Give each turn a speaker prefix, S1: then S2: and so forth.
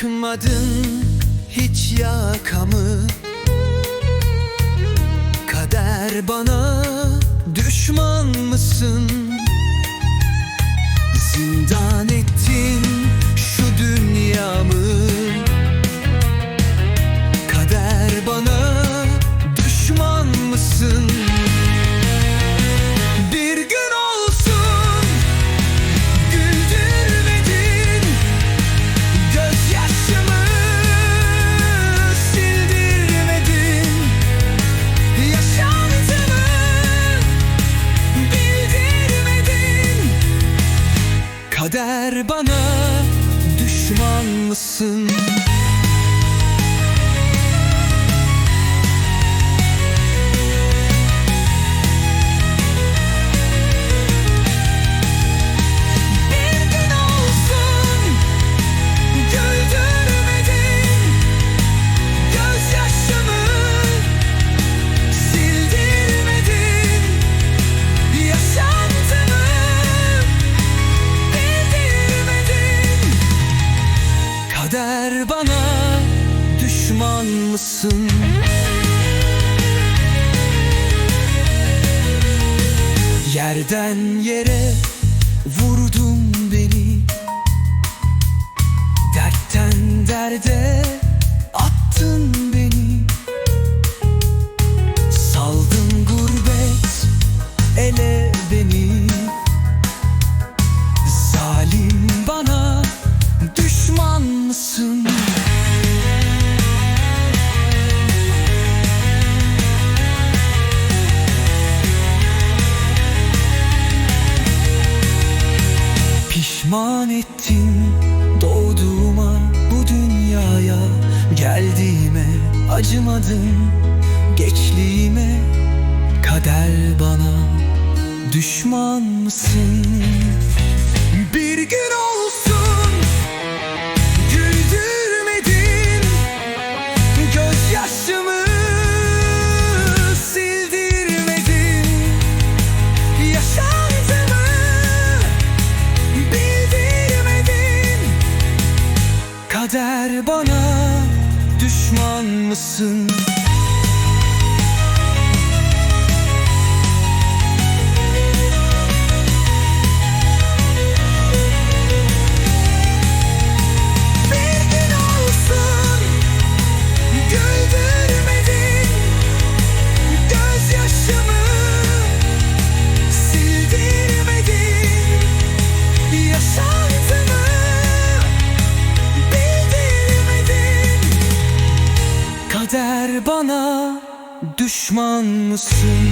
S1: Yakmadın hiç yakamı Kader bana düşman mısın? Mısın? Yerden yere vurdun Pişman ettin doğduğuma bu dünyaya Geldiğime acımadın geçliğime Kader bana düşman mısın? Kader bana düşman mısın? Gözyaşımı sildirmedin Yaşantımı Kader bana düşman mısın?